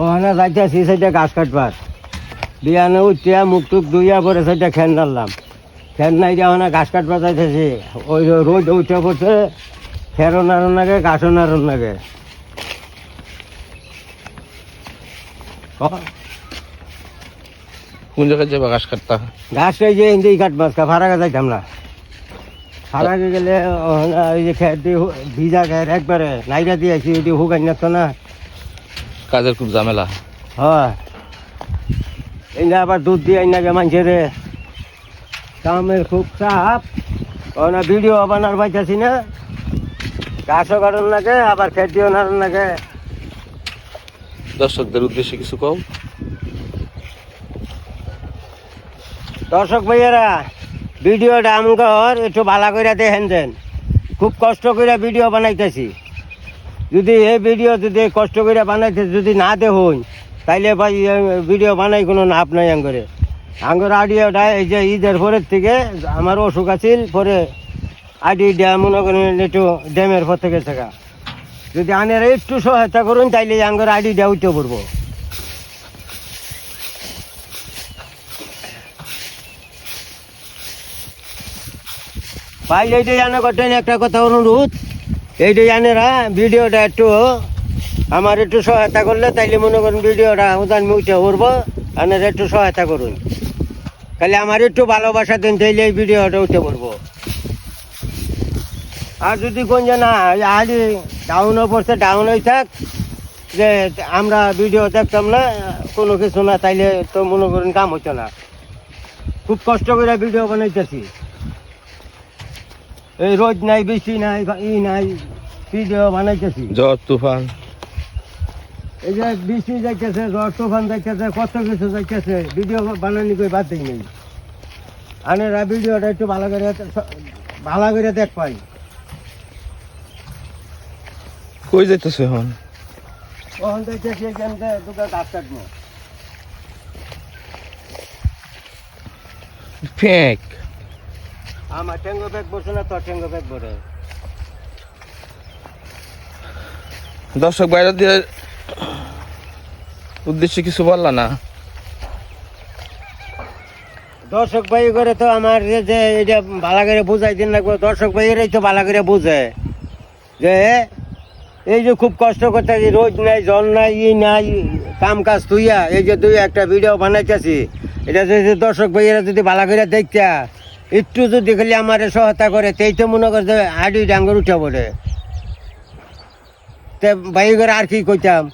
ওখানে যাইতেছি সেটা গাছ কাটবার। বিয়ানে উঠিয়া মুখ টুক ধুইয়া পরে সেটা খেন ডাললাম খেন নাই দিয়া ওখানে গাছ কাটবার যাইতেছি। ওই রোদ উঠে পড়ছে খেরো নাড়ন লাগে গাছও নাড়ন লাগে। কোন জায়গায় যাবে ঘাস কাটতা? ঘাস খাই যে ইন্দি কাটবাস কা ফারাকে যাইতাম না। ফারাকে গেলে ওই যে খের ভিজা খের একবারে নাইরা দিয়েছি ওইটি হুকাই না তো না। কাজের খুব ঝামেলা। হয়। আবার দুধ দিয়ে আইনাকে মানছে রে। কামের খুব চাপ। ওনা ভিডিও বানার পাইতাছি না। গাছও কাটন লাগে আবার খেতিও নাড়ন লাগে। দর্শকদের উদ্দেশ্যে কিছু কম দর্শক ভাইয়েরা ভিডিওটা আমগর একটু ভালো করে দেখেন দেন। খুব কষ্ট করে ভিডিও বানাইতেছি। যদি এই ভিডিও যদি কষ্ট করে বানাইতে যদি না দেখুন তাইলে ভাই ভিডিও বানাই কোনো লাভ নাই আঙ্গরে। আঙ্গর আডিওটা এই যে ঈদের পরের থেকে আমার অসুখ আছিল, পরে আডি ড্যাম মনে করেন একটু ড্যামের পর থেকে থাকা। যদি আনের একটু সহায়তা করুন, তাইলে আঙ্গর ড্যা উঠতে পড়ব। ভাই এইটা জানা করতেন একটা কথা অনুরোধ। এইটা জানেরা ভিডিওটা একটু আমার একটু সহায়তা করলে তাইলে মনে করুন ভিডিওটা উদান উঠে উঠবো আপনারা একটু সহায়তা করুন। তাহলে আমার একটু ভালোবাসা দিন, তাইলে এই ভিডিওটা উঠে পড়ব। আর যদি কোন যে না আজ ডাউনও পড়ছে হয়ে থাক, যে আমরা ভিডিও দেখতাম না, কোনো কিছু না, তাইলে তো মনে করুন কাম হতো না। খুব কষ্ট করে ভিডিও বানাইতেছি। এই রোদ নাই, বৃষ্টি নাই ই নাই ভিডিও বানাইতেছি? ঝড় তুফান। এই যে বৃষ্টি যাইতেছে তুফান যাইতেছে কত কিছু যাইতেছে ভিডিও বানানি কই বাদ নেই। আনেরা ভিডিওটা একটু ভালো করে ভালো করে দেখ পাই কই যাইতেছে এখন? দুটো গাছ কাটবো। ফেক। আমার টেঙ্গো ব্যাগ বসে না তোর টেঙ্গো ব্যাগ বসে দর্শক বাইরে দিয়ে উদ্দেশ্যে কিছু বললা না? দর্শক ভাই করে তো আমার যে এটা ভালো করে বুঝাই দিন লাগবে। দর্শক ভাইয়েরাই তো ভালো করে বুঝে। যে এই যে খুব কষ্ট করতে রোদ নাই, জল নাই, ই নাই কাম কাজ তুইয়া এই যে তুই একটা ভিডিও বানাইতেছি। এটা যদি দর্শক ভাইয়েরা যদি ভালো করে দেখতা একটু যদি খালি আমার সহায়তা করে, তেই তো মনে করে হাডি ডাঙ্গর উঠে পড়ে। তে ভাই করে আর কি কইতাম